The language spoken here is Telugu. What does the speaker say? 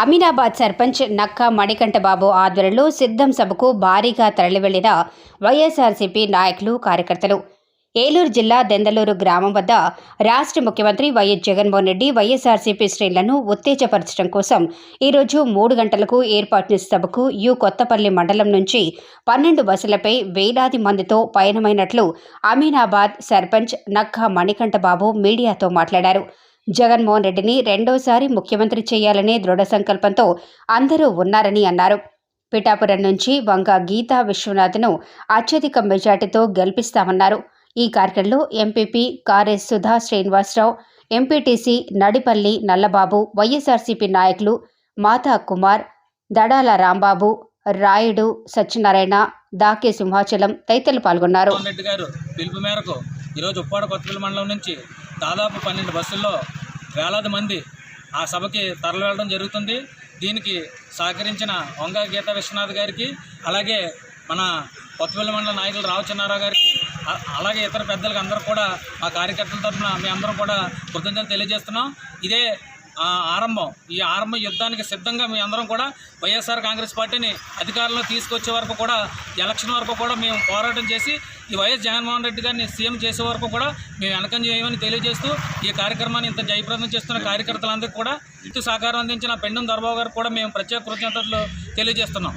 అమీనాబాద్ సర్పంచ్ నక్క మణికంఠ బాబు ఆధ్వర్యంలో సిద్ధం సభకు భారీగా తరలివెళ్ళిన వైఎస్ఆర్సీపీ నాయకులు కార్యకర్తలు. ఏలూరు జిల్లా దెందలూరు గ్రామం వద్ద రాష్ట్ర ముఖ్యమంత్రి వైఎస్ జగన్మోహన్ రెడ్డి వైఎస్ఆర్సీపీ శ్రేణులను ఉత్తేజపరచడం కోసం ఈరోజు మూడు గంటలకు ఏర్పాటు సభకు యు కొత్తపల్లి మండలం నుంచి పన్నెండు బస్సులపై వేలాది మందితో పయనమైనట్లు అమీనాబాద్ సర్పంచ్ నక్కా మణికంఠ బాబు మీడియాతో మాట్లాడారు. జగన్మోహన్ రెడ్డిని రెండోసారి ముఖ్యమంత్రి చేయాలనే దృఢ సంకల్పంతో అందరూ ఉన్నారని అన్నారు. పిఠాపురం నుంచి వంగ గీతా విశ్వనాథ్ను అత్యధిక మెజార్టీతో గెలిపిస్తామన్నారు. ఈ కార్యక్రమంలో MPP Kares Sudha Srinivasarao MPTC Nadipalli Nallababu YSRCP నాయకులు మాతా కుమార్ దడాల రాంబాబు రాయుడు సత్యనారాయణ దాకే సింహాచలం తదితరులు పాల్గొన్నారు. రెడ్డి గారు పిలుపు మేరకు ఈరోజు ఉప్పాడ కొత్తపల్లి మండలం నుంచి దాదాపు పన్నెండు బస్సుల్లో వేలాది మంది ఆ సభకి తరలి వెళ్ళడం జరుగుతుంది. దీనికి సహకరించిన వంగ గీతా విశ్వనాథ్ గారికి అలాగే మన కొత్తపల్లి మండల నాయకులు రామచంద్రరావు గారికి అలాగే ఇతర పెద్దలకు అందరూ కూడా ఆ కార్యకర్తల తరఫున మీ అందరం కూడా కృతజ్ఞతలు తెలియజేస్తున్నాం. ఇదే ఆరంభం. ఈ ఆరంభ యుద్ధానికి సిద్ధంగా మీ అందరం కూడా వైఎస్ఆర్ కాంగ్రెస్ పార్టీని అధికారంలో తీసుకొచ్చే వరకు కూడా ఎలక్షన్ వరకు కూడా మేము పోరాటం చేసి ఈ వైఎస్ జగన్మోహన్ రెడ్డి గారిని సీఎం చేసే వరకు కూడా మేము వెనకం చేయమని తెలియజేస్తూ ఈ కార్యక్రమాన్ని ఇంత జయప్రదం చేస్తున్న కార్యకర్తలందరికీ కూడా ఇటు సహకారం అందించిన పెండం దర్బాబు గారికి కూడా మేము ప్రత్యేక కృతజ్ఞతలు తెలియజేస్తున్నాం.